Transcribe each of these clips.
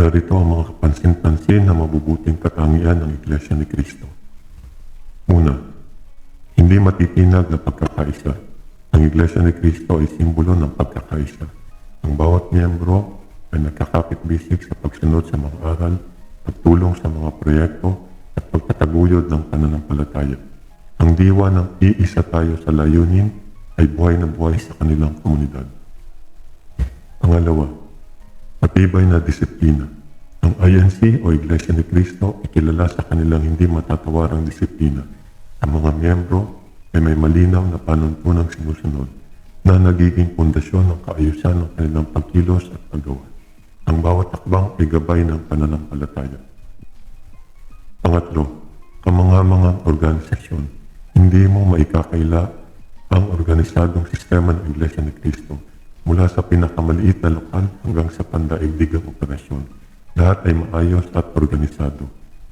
Narito ang mga kapansin-pansin na mabubuting katangian ng Iglesia ni Kristo. Una, hindi matitinag na pagkakaisa. Ang Iglesia ni Kristo ay simbolo ng pagkakaisa. Ang bawat miyembro ay nagkakapit-bisig sa pagsunod sa mga aral, pagtulong sa mga proyekto, at pagtataguyod ng pananampalataya. Ang diwa ng iisa tayo sa layunin ay buhay na buhay sa kanilang komunidad. Pangalawa, matibay na disiplina. Ang INC o Iglesia ni Cristo ay kilala sa kanilang hindi matatawarang disiplina. Ang mga miyembro ay may malinaw na panuntunang sinusunod na nagiging pundasyon ng kaayusan ng kanilang pagkilos at paggawa. Ang bawat takbang ay gabay ng pananampalataya. Pangatlo, kamanga-mangang organisasyon. Hindi mo maikakaila ang organisadong sistema ng Iglesia ni Cristo mula sa pinakamaliit na lokal hanggang sa pandaigdigang operasyon. Lahat ay maayos at organisado.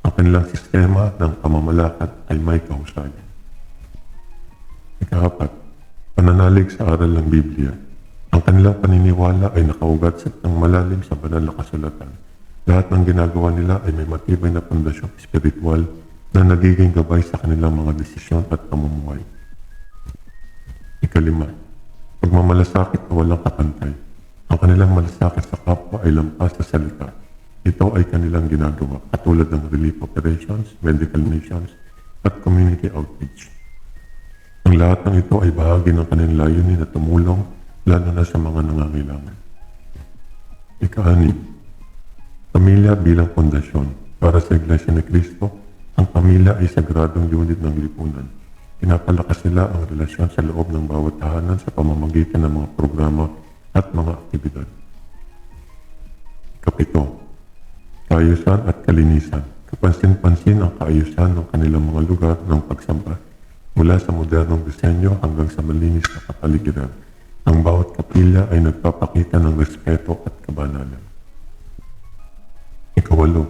Ang kanilang sistema ng pamamalakad ay may kahusayan. Ikaapat, pananalig sa aral ng Biblia. Ang kanilang paniniwala ay nakaugat sa ng malalim sa banal na kasulatan. Lahat ng ginagawa nila ay may matibay na pondasyong espiritual na nagiging gabay sa kanilang mga desisyon at pamumuhay. Ikalima, pagmamalasakit na walang kapantay. Ang kanilang malasakit sa kapwa ay lampas sa salita. Ito ay kanilang ginagawa katulad ng relief operations, medical missions, at community outreach. Ang lahat ng ito ay bahagi ng kanilang layunin na tumulong lalo na sa mga nangangailangan. Ika-anim, pamilya bilang pundasyon. Para sa Iglesia ni Cristo, ang pamilya ay sagradong unit ng lipunan. Pinapalakas nila ang relasyon sa loob ng bawat tahanan sa pamamagitan ng mga programa at mga aktibidad. Kapito, kaayusan at kalinisan. Kapansin-pansin ang kaayusan ng kanilang mga lugar ng pagsamba mula sa modernong disenyo hanggang sa malinis na kapaligiran. Ang bawat kapilya ay nagpapakita ng respeto at kabanalan. Ikawalo,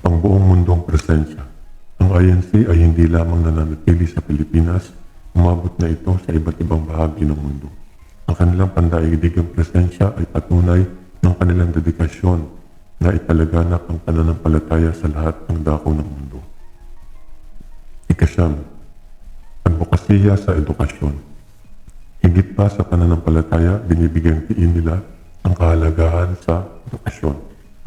ang buong mundong presensya. Ang INC ay hindi lamang nananatili sa Pilipinas, umabot na ito sa iba't ibang bahagi ng mundo. Ang kanilang pandaigdigang presensya ay patunay ng kanilang dedikasyon na ipalaganap ang pananampalataya sa lahat ng dako ng mundo. Ikasyam, advokasya sa edukasyon. Higit pa sa pananampalataya, binibigyan tiin nila ang kahalagahan sa edukasyon.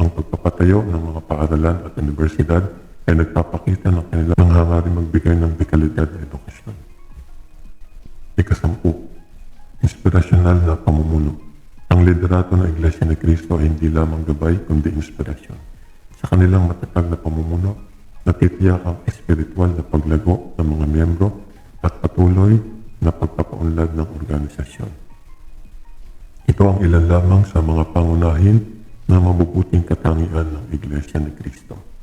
Ang pagpapatayo ng mga paaralan at universidad ay nagpapakita ng kanilang nanghangaring magbigay ng dekalidad na edukasyon. Ikasampu, inspirasyonal na pamumuno. Ang liderato ng Iglesia ni Cristo ay hindi lamang gabay kundi inspirasyon. Sa kanilang matatag na pamumuno, natitiyak ang espiritual na paglago ng mga miyembro at patuloy na pagpapaunlad ng organisasyon. Ito ang ilan lamang sa mga pangunahin na mabubuting katangian ng Iglesia ni Cristo.